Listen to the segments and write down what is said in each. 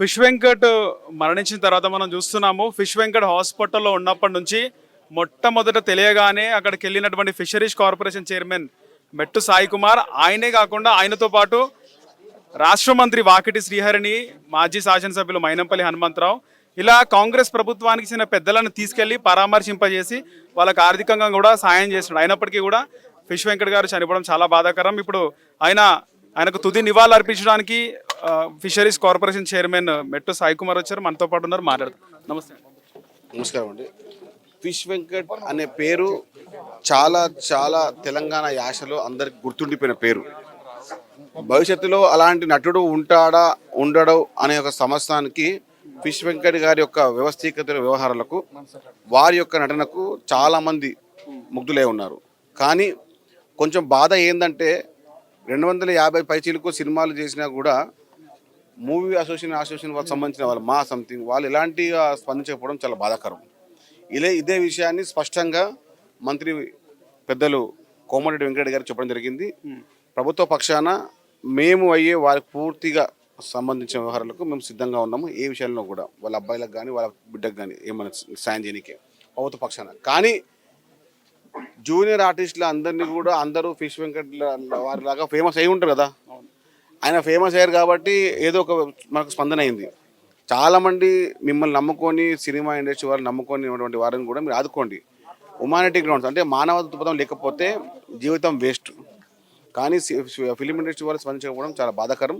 Fish Venkat మరణించిన తర్వాత మనం చూస్తున్నాము. ఫిష్ వెంకట్ హాస్పిటల్లో ఉన్నప్పటి నుంచి మొట్టమొదట తెలియగానే అక్కడికి వెళ్ళినటువంటి ఫిషరీస్ కార్పొరేషన్ చైర్మన్ మెట్టు సాయి కుమార్ ఆయనే కాకుండా ఆయనతో పాటు రాష్ట్ర మంత్రి వాకిటి శ్రీహరిని మాజీ శాసనసభ్యులు మైనంపల్లి హనుమంతరావు ఇలా కాంగ్రెస్ ప్రభుత్వానికి చెందిన పెద్దలను తీసుకెళ్ళి పరామర్శింపజేసి వాళ్ళకు ఆర్థికంగా కూడా సాయం చేస్తున్నాడు. అయినప్పటికీ కూడా ఫిష్ వెంకట్ గారు చనిపోవడం చాలా బాధాకరం. ఇప్పుడు ఆయన ఆయనకు తుది నివాళులు అర్పించడానికి ఫిషరీస్ కార్పొరేషన్ చైర్మన్ మెట్టు సాయి కుమార్ వచ్చారు. మనతో పాటు ఉన్నారు. మాట్లాడతారు నమస్తే. నమస్కారం అండి. ఫిష్ వెంకట్ అనే పేరు చాలా చాలా తెలంగాణ యాసలో అందరికి గుర్తుండిపోయిన పేరు. భవిష్యత్తులో అలాంటి నటుడు ఉంటాడా ఉండడు అనే ఒక సంవత్సరానికి ఫిష్ వెంకట్ గారి యొక్క వ్యవస్థీకృత వ్యవహారాలకు వారి యొక్క నటనకు చాలామంది ముగ్ధులై ఉన్నారు. కానీ కొంచెం బాధ ఏంటంటే రెండు వందల యాభై పైచీలకు సినిమాలు చేసినా కూడా మూవీ అసోసియేషన్ అసోసియేషన్ వాళ్ళకి సంబంధించిన వాళ్ళు మా సంథింగ్ వాళ్ళు ఎలాంటిగా స్పందించకపోవడం చాలా బాధాకరం. ఇదే ఇదే విషయాన్ని స్పష్టంగా మంత్రి పెద్దలు కోమటిరెడ్డి వెంకటరెడ్డి గారు చెప్పడం జరిగింది. ప్రభుత్వ పక్షాన మేము అయ్యే వారికి పూర్తిగా సంబంధించిన వ్యవహారాలకు మేము సిద్ధంగా ఉన్నాము. ఏ విషయాల్లో కూడా వాళ్ళ అబ్బాయిలకు కానీ వాళ్ళ బిడ్డకు కానీ ఏమైనా సాయం చేయడానికి ప్రభుత్వ పక్షాన. కానీ జూనియర్ ఆర్టిస్టులు అందరినీ కూడా అందరూ ఫిష్ వెంకట్ వారిలాగా ఫేమస్ అయి ఉంటారు కదా. ఆయన ఫేమస్ అయ్యారు కాబట్టి ఏదో ఒక మనకు స్పందన అయింది. చాలామంది మిమ్మల్ని నమ్ముకొని సినిమా ఇండస్ట్రీ వారిని నమ్ముకొని ఉన్నటువంటి వారిని కూడా మీరు ఆదుకోండి. హ్యుమానిటీ గ్రౌండ్స్ అంటే మానవ దృక్పథం లేకపోతే జీవితం వేస్ట్ కానీ ఫిలిం ఇండస్ట్రీ వాళ్ళు స్పందించకపోవడం చాలా బాధాకరం.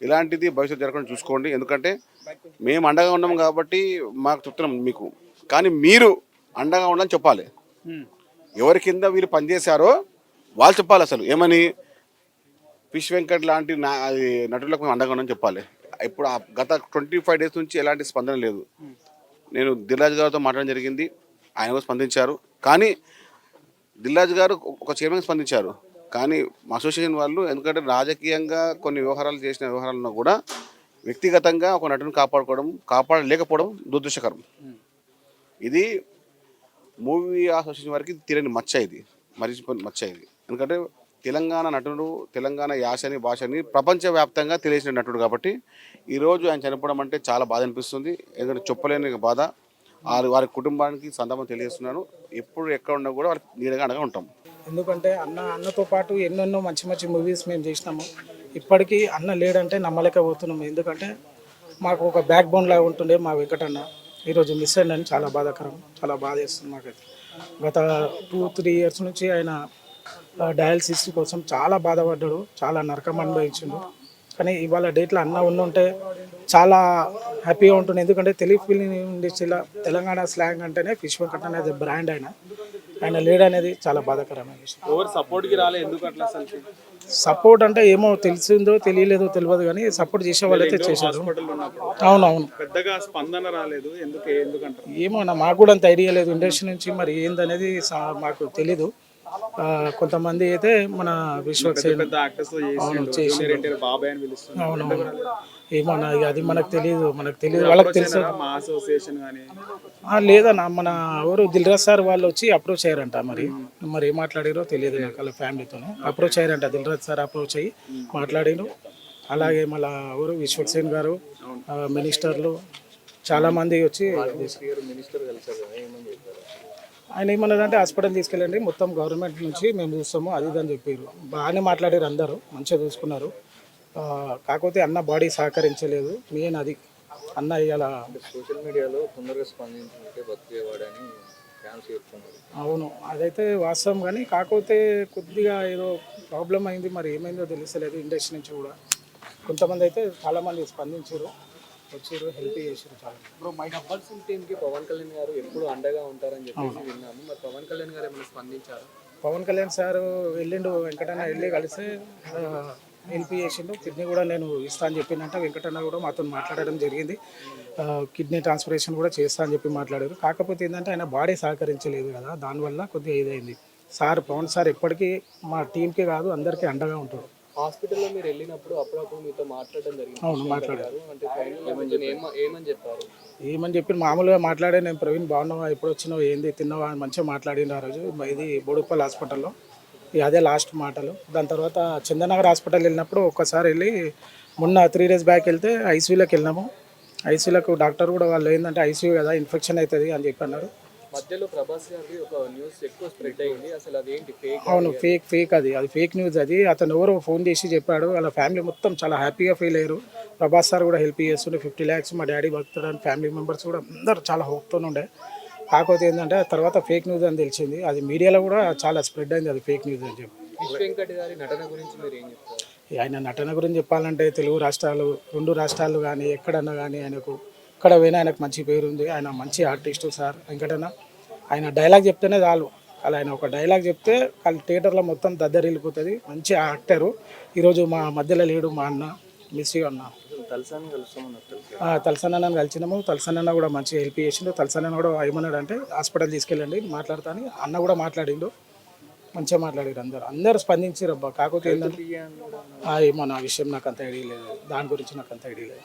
ఇలాంటిది భవిష్యత్తు జరగకుండా చూసుకోండి. ఎందుకంటే మేము అండగా ఉన్నాం కాబట్టి మాకు చెప్తున్నాం మీకు. కానీ మీరు అండగా ఉండని చెప్పాలి. ఎవరి కింద వీళ్ళు పనిచేశారో వాళ్ళు చెప్పాలి అసలు. ఏమని? ఫిష్ వెంకట్ లాంటి నా అది నటులకు మేము అండగా ఉన్నామని చెప్పాలి. ఇప్పుడు ఆ గత ట్వంటీ ఫైవ్ డేస్ నుంచి ఎలాంటి స్పందన లేదు. నేను దిల్రాజ్ గారితో మాట్లాడడం జరిగింది. ఆయన కూడా స్పందించారు. కానీ దిల్రాజ్ గారు ఒక చైర్మన్ స్పందించారు. కానీ మా అసోసియేషన్ వాళ్ళు ఎందుకంటే రాజకీయంగా కొన్ని వ్యవహారాలు చేసిన వ్యవహారాలను కూడా వ్యక్తిగతంగా ఒక నటుని కాపాడుకోవడం కాపాడలేకపోవడం దురదృష్టకరం. ఇది మూవీ అసోసియేషన్ వారికి తీరని మచ్చ ఇది. మరిచిపోయిన మచ్చ ఇది. ఎందుకంటే తెలంగాణ నటుడు తెలంగాణ యాసని భాషని ప్రపంచవ్యాప్తంగా తెలిసిన నటుడు కాబట్టి ఈరోజు ఆయన చనిపోవడం అంటే చాలా బాధ అనిపిస్తుంది. ఎందుకంటే చెప్పలేని బాధ. వారి వారి కుటుంబానికి సందర్భం తెలియజేస్తున్నాను. ఎప్పుడు ఎక్కడ ఉన్నా కూడా వారికి నీడగా అనగా ఉంటాం. ఎందుకంటే అన్న అన్నతో పాటు ఎన్నెన్నో మంచి మంచి మూవీస్ మేము చేసినాము. ఇప్పటికీ అన్న లేడంటే నమ్మలేకపోతున్నాము. ఎందుకంటే మాకు ఒక బ్యాక్ బోన్ లాగా ఉంటుండే మా వెంకటన్న. ఈరోజు మిస్ అయ్యిందని చాలా బాధాకరం చాలా బాధ చేస్తుంది మాకైతే. గత టూ త్రీ ఇయర్స్ నుంచి ఆయన డయాలసిస్ కోసం చాలా బాధపడ్డాడు చాలా నరకం అనుభవించిండు. కానీ ఇవాళ డేట్లో అన్న ఉండుంటే చాలా హ్యాపీగా ఉంటుంది ఎందుకంటే తెలుగు ఇండస్ట్రీలో తెలంగాణ స్లాంగ్ అంటేనే ఫిష్ వెంకట్ అనేది బ్రాండ్ ఆయన. ఆయన లేడనేది చాలా బాధాకరమైన విషయం. ఎవరు సపోర్ట్కి రాలే ఎందుకు అట్లా అసలు? సపోర్ట్ అంటే ఏమో తెలిసిందో తెలియలేదో తెలియదు కానీ సపోర్ట్ చేసే వాళ్ళైతే చేశారు. అవునవును. పెద్దగా స్పందన రాలేదు ఎందుకు ఎందుకంటారు ఏమో నా మాకు కూడా అంత ఐడియా లేదు ఇండస్ట్రీ నుంచి మరి ఏందనేది మాకు తెలీదు. కొంతమంది అయితే మన విశ్వక్సేన్ పెద్ద యాక్టర్స్ చేసి బాబాయ్ అని పిలుస్తున్నారు అవునవును. ఏమో నా ఇక అది మనకు తెలియదు మనకు తెలియదు వాళ్ళకి తెలుసు. లేదన్న మన ఎవరు దిల్రాజ్ సార్ వాళ్ళు వచ్చి అప్రోచ్ అయ్యారంట మరి. మరి ఏం మాట్లాడారో తెలియదు నాకు వాళ్ళ ఫ్యామిలీతో అప్రోచ్ అయ్యారంట దిల్రాజ్ సార్ అప్రోచ్ అయ్యి మాట్లాడారు. అలాగే మళ్ళా ఎవరు? విశ్వక్సేన్ గారు మినిస్టర్లు చాలా మంది వచ్చి ఆయన ఏమన్నారంటే హాస్పిటల్ తీసుకెళ్ళండి మొత్తం గవర్నమెంట్ నుంచి మేము చూస్తాము అది ఇది అని చెప్పారు. బాగానే మాట్లాడారు అందరూ మంచిగా చూసుకున్నారు. కాకపోతే అన్న బాడీ సహకరించలేదు మెయిన్ అది. అన్న ఇలా సోషల్ మీడియాలో తొందరగా స్పందించుకుంటే బతికేవాడని అవును అదైతే వాస్తవం. కానీ కాకపోతే కొద్దిగా ఏదో ప్రాబ్లం అయింది మరి ఏమైందో తెలుస్తలేదు ఇండస్ట్రీ నుంచి కూడా. కొంతమంది అయితే చాలామంది స్పందించారు. వచ్చారు హెల్ప్ చేశారు చాలా. ఇప్పుడు మై గబ్బర్ సింగ్ టీమ్కి పవన్ కళ్యాణ్ గారు ఎప్పుడు అండగా ఉంటారని చెప్పేసి విన్నాము. మరి పవన్ కళ్యాణ్ గారు ఏమైనా స్పందించారు? పవన్ కళ్యాణ్ సార్ వెళ్ళిండు వెంకటన్న వెళ్ళి కలిసి హెల్ప్ చేసిండు. కిడ్నీ కూడా నేను ఇస్తా అని చెప్పిందంట వెంకటన్న కూడా మాతో మాట్లాడడం జరిగింది. కిడ్నీ ట్రాన్స్పరేషన్ కూడా చేస్తా అని చెప్పి మాట్లాడారు. కాకపోతే ఏంటంటే ఆయన బాడీ సహకరించలేదు కదా దానివల్ల కొద్దిగా ఇదైంది. సార్ పవన్ సార్ ఎప్పటికీ మా టీంకే కాదు అందరికీ అండగా ఉంటాడు హాస్పిటల్లో మీరు వెళ్ళినప్పుడు అప్పుడప్పుడు మీతో మాట్లాడడం జరిగింది. అవును మాట్లాడారు. అంటే ఫైనల్ ఏమ ఏమని చెప్పారు? ఏమని చెప్పి మామూలుగా మాట్లాడే నేను ప్రవీణ్ బాగున్నావా? ఎప్పుడు వచ్చినావు? ఏంది? తిన్నావా? అని మంచిగా మాట్లాడిండు ఆ రోజు. ఇది బోడుప్పల్ హాస్పిటల్లో. అదే లాస్ట్ మాటలు. దాని తర్వాత చందనగర్ హాస్పిటల్ వెళ్ళినప్పుడు ఒక్కసారి వెళ్ళి మొన్న త్రీ డేస్ బ్యాక్ వెళ్తే ఐసీయూలోకి వెళ్ళినాము. ఐసీయూలకు డాక్టర్ కూడా వాళ్ళు ఏంటంటే ఐసీయూ కదా ఇన్ఫెక్షన్ అవుతుంది అని చెప్పి అన్నారు. మధ్యలో ప్రభాస్ గారిది ఒక న్యూస్ ఎక్కువ స్ప్రెడ్ అయింది. అసలు అదేంటి? ఫేక్ అవును ఫేక్ ఫేక్ అది. అది ఫేక్ న్యూస్ అది. అతను ఎవరో ఫోన్ చేసి చెప్పాడు. వాళ్ళ ఫ్యామిలీ మొత్తం చాలా హ్యాపీగా ఫీల్ అయ్యారు. ప్రభాస్ సార్ కూడా హెల్ప్ చేస్తుండే. ఫిఫ్టీ ల్యాక్స్ మా డాడీ భక్తుడు అని ఫ్యామిలీ మెంబర్స్ కూడా అందరు చాలా హోప్తో ఉండే. కాకపోతే ఏంటంటే తర్వాత ఫేక్ న్యూస్ అని తెలిసింది. అది మీడియాలో కూడా చాలా స్ప్రెడ్ అయింది అది ఫేక్ న్యూస్ అని చెప్పి. విశ్వ వెంకట్ గారి నటన గురించి మీరు ఏం చెప్తారు? ఆయన నటన గురించి చెప్పాలంటే తెలుగు రాష్ట్రాలు రెండు రాష్ట్రాలు కానీ ఎక్కడన్నా కానీ ఆయనకు ఎక్కడ పోయినా ఆయనకు మంచి పేరు ఉంది ఆయన మంచి ఆర్టిస్టు సార్ వెంకటన్న. ఆయన డైలాగ్ చెప్తేనే చాలు. అలా ఆయన ఒక డైలాగ్ చెప్తే వాళ్ళ థియేటర్లో మొత్తం దద్దరిల్లిపోతుంది. మంచి యాక్టరు ఈరోజు మా మధ్యలో లేడు మా అన్న మిస్ యూ అన్న. తలసన్న కలిసినాము. తలసన్న కూడా మంచిగా హెల్ప్ చేసిండు. తలసన్న కూడా ఏమన్నాడు అంటే హాస్పిటల్ తీసుకెళ్ళండి మాట్లాడతాను. అన్న కూడా మాట్లాడిండు. మంచిగా మాట్లాడారు అందరు. అందరు స్పందించారు అబ్బా. కాకపోతే ఏంటంటే ఏమో నా విషయం నాకు అంత ఐడియా లేదు. దాని గురించి నాకు అంత ఐడియా లేదు.